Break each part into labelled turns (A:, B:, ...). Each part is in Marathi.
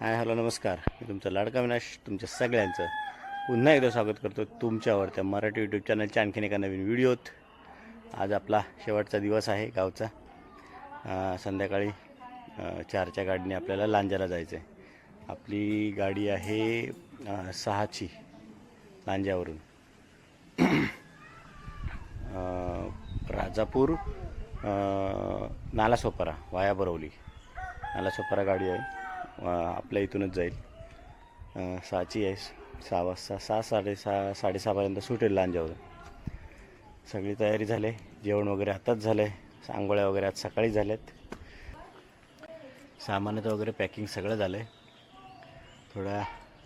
A: हाय हॅलो नमस्कार. मी तुमचा लाडका विनाश तुमच्या सगळ्यांचं पुन्हा एकदा स्वागत करतो तुमच्यावर त्या मराठी यूट्यूब चॅनलच्या आणखीन एका नवीन व्हिडिओत. आज आपला शेवटचा दिवस आहे गावचा. संध्याकाळी चारच्या गाडीने आपल्याला लांजाला जायचं आहे आपली गाडी आहे सहाची लांजावरून. राजापूर नालासोपारा वाया बरवली. नालासोपारा गाडी आहे. आपल्या इथूनच जाईल. सहाची आहे. सहा वाजता सहा साडेसहा साडेसहापर्यंत सुटेल लांजावर. सगळी तयारी झाली. जेवण वगैरे आताच झालं आहे आंघोळ्या वगैरे आज सकाळी झाल्यात. सामानाचं वगैरे पॅकिंग सगळं झालं आहे थोडा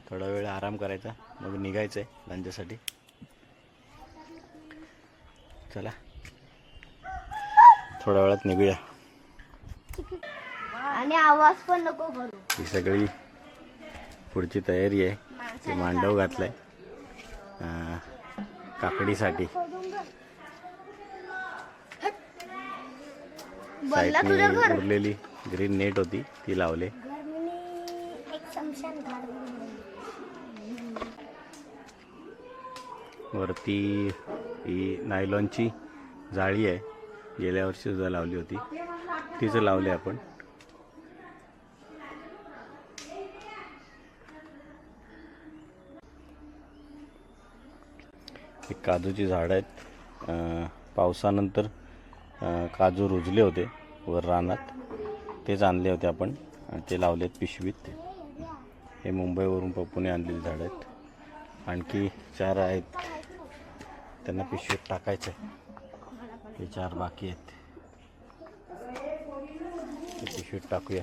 A: थोडा वेळ आराम करायचा. मग निघायचं आहे लांजासाठी. चला. थोड्या वेळात निघूया.
B: आणि आवाज पण नको करू.
A: ही सगळी पुढची तयारी आहे. ते मांडव घातलाय. अं, काकडीसाठी.
B: बोलला तुझं घर.
A: साईडने उरलेली ग्रीन नेट होती ती लावले. वरती ही नायलॉनची जाळी आहे. गेल्या वर्षी सुद्धा लावली होती. तीच लावली आपण. एक काजूची झाडं आहेत. पावसानंतर काजू रुजले होते वर रानात. तेच आणले होते आपण. ते ते लावलेत पिशवीत. हे मुंबईवरून पप्पूने आणलेली झाडं आहेत. आणखी चार आहेत. त्यांना पिशवीत टाकायचं आहे. हे चार बाकी आहेत. ते पिशवीत टाकूया.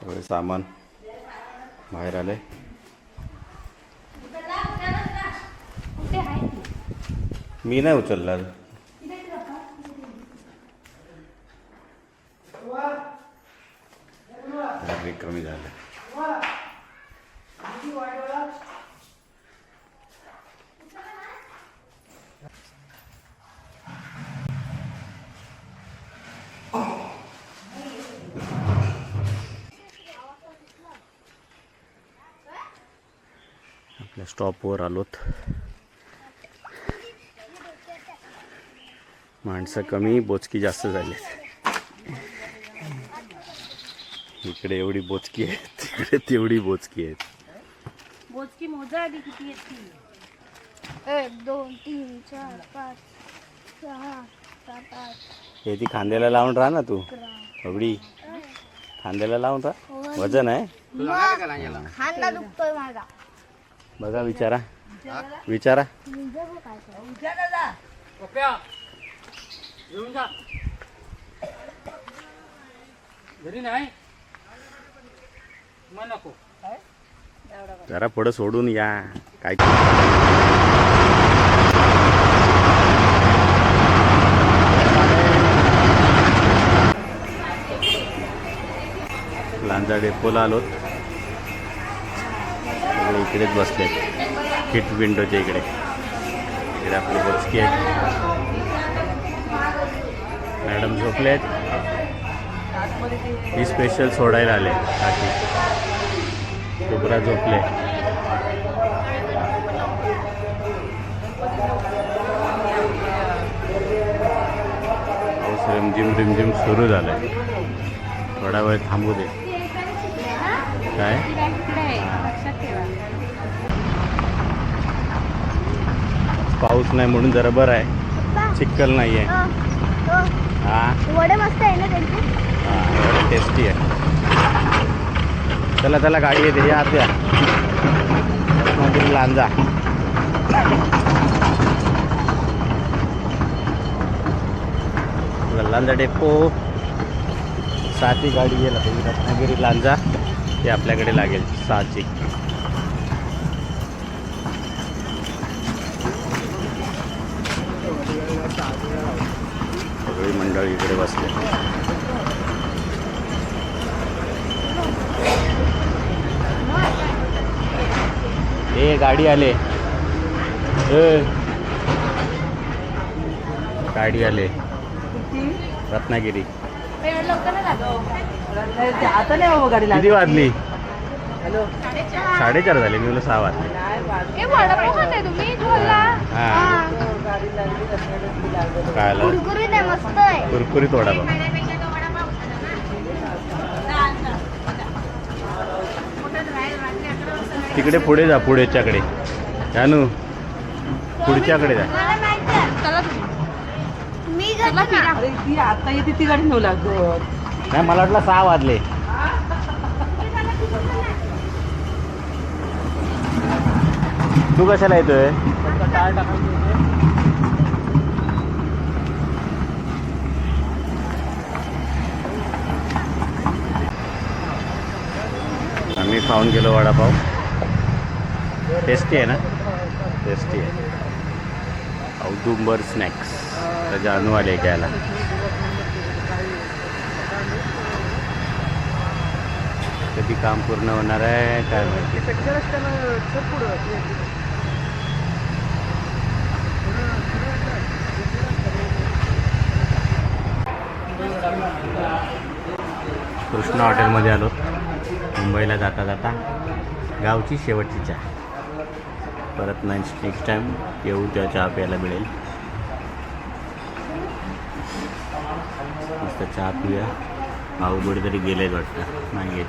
A: सगळे सामान बाहेर आले मी नाही उचलला बॅटरी कमी झालं आपल्या स्टॉपवर आलोत. माणसं कमी बोचकी जास्त झालीत. इकडे एवढी बोचकी आहे तिकडे तेवढी बोचकी आहेत.
C: मोजकी मोजा आधी किती
B: एक दोन तीन चार पाच सहा सात आठ.
A: हे ती खांद्याला लावून राहा ना तू. एवढी. खांद्याला लावून राहा. वजन आहे.
B: खांदा दुखतोय माझा.
A: बघा विचारा. विचारा.
C: घरी नाही? नको.
A: जरा पुढं सोडून या. काय लांजा डेपोला आलोत. इकडेच बसले हिट विंडोच्या इकडे. इकडे आपले बचकी आहेत. मॅडम झोपले आहेत. ही स्पेशल सोडायला आले काकी शुभ्रा झोपले पाऊस रिमझिम रिमझिम सुरू झालाय. थोडा वेळ थांबू दे. काय? पाऊस नाही म्हणून जरा बरं आहे. चिक्कल नाही आहे
B: अ, अ,
A: हा.
B: वडे मस्त आहे ना त्यांची?
A: हा टेस्टी आहे. चला चला गाडी येते. या आत या मंदिर लांजा लांजा डेपो. साती गाडी येईल रत्नागिरी लांजा. ते आपल्याकडे लागेल सहाची सगळी मंडळी इकडे बसले. ए गाडी आले. ए. गाडी आले. रत्नागिरी. किती वाजली? साडेचार झाले मी सहा वाजले. हा.
B: हा.
C: गाडी लागली रत्नागिरी लागली.
A: काय
B: कुरकुरीत
A: वडापाव तिकडे पुढे जा पुढेच्याकडे जानू पुढच्याकडे जा.
C: आता येते ती गाडी नेऊ लागत
A: नाही मला वाटलं सहा वाजले. तू कशाला येतोय? खाऊन गेलो वडापाव. टेस्टी आहे ना? टेस्टी आहे. औदुंबर स्नॅक्स जानू आले घ्यायला. कधी काम पूर्ण होणार आहे काय माहिती. कृष्णा हॉटेलमध्ये आलो. मुंबईला जाता जाता गावची शेवटची चहा. परत नेक्स्ट नेक्स्ट टाईम येऊ त्या चहा प्यायला मिळेल. मस्त चहा पिऊया. भाऊ कुठेतरी गेलेच वाटतं. नाही येत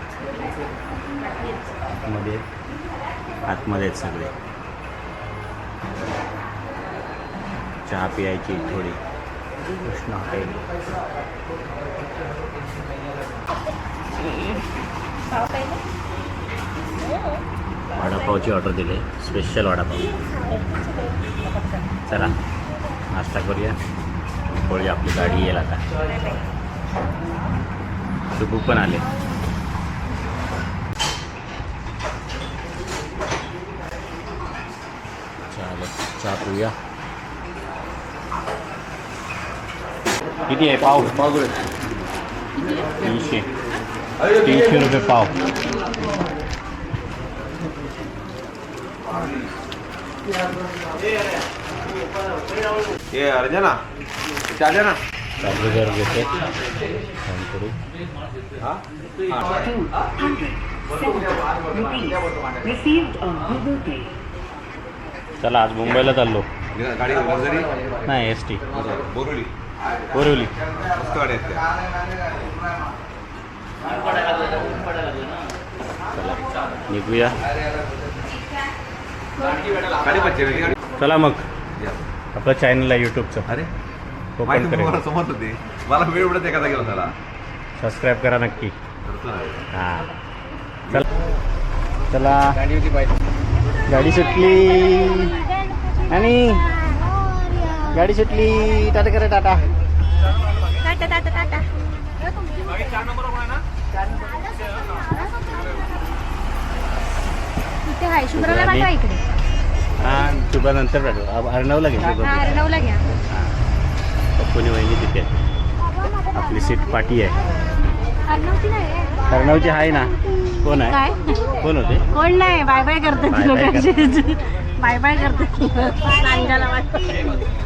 A: आतमध्ये आतमध्ये आहेत सगळे. चहा पियायची थोडी. कृष्ण आहे. वडापावची ऑर्डर दिली. स्पेशल वडापाव. चला नाश्ता करूया. थोडी आपली गाडी येईल आता. सुबू पण आले. चालेल चहा पिऊया. किती आहे पाव पाव तीनशे तीनशे रुपये पाव
D: ये अर्जना ना
A: चालू घेते फोन करू. चला आज मुंबईला चाललो
D: गाडी
A: नाही एस टी
D: बोरवली
A: बोरिवली
D: मस्त
A: निघूया. चला मग. आपलं चॅनल आहे यूट्यूबचं
D: अरे
A: ओपन करेल.
D: समजत होते. मला वेळ उडत एखादा गेला त्याला
A: सबस्क्राईब करा नक्की. हां. चला. चला. गाडी सुटली. आणि गाडी सुटली. टाटा करा टाटा.
B: टाटा टाटा टाटा. इथे आहे शुभ्राला
A: आणि-
B: पाठवा इकडे.
A: हां नंतर पाठव. अर्णवला
B: अर्णवला घ्या.
A: पप्पूनी वहिनी तिथे. आपली सीट पाठी आहे.
B: अर्णवची आहे.
A: ना. कोण आहे?
B: काय?
A: कोण होते?
B: कोण नाही बाय बाय करतात. बाय बाय करतात सांगायला वाटतं.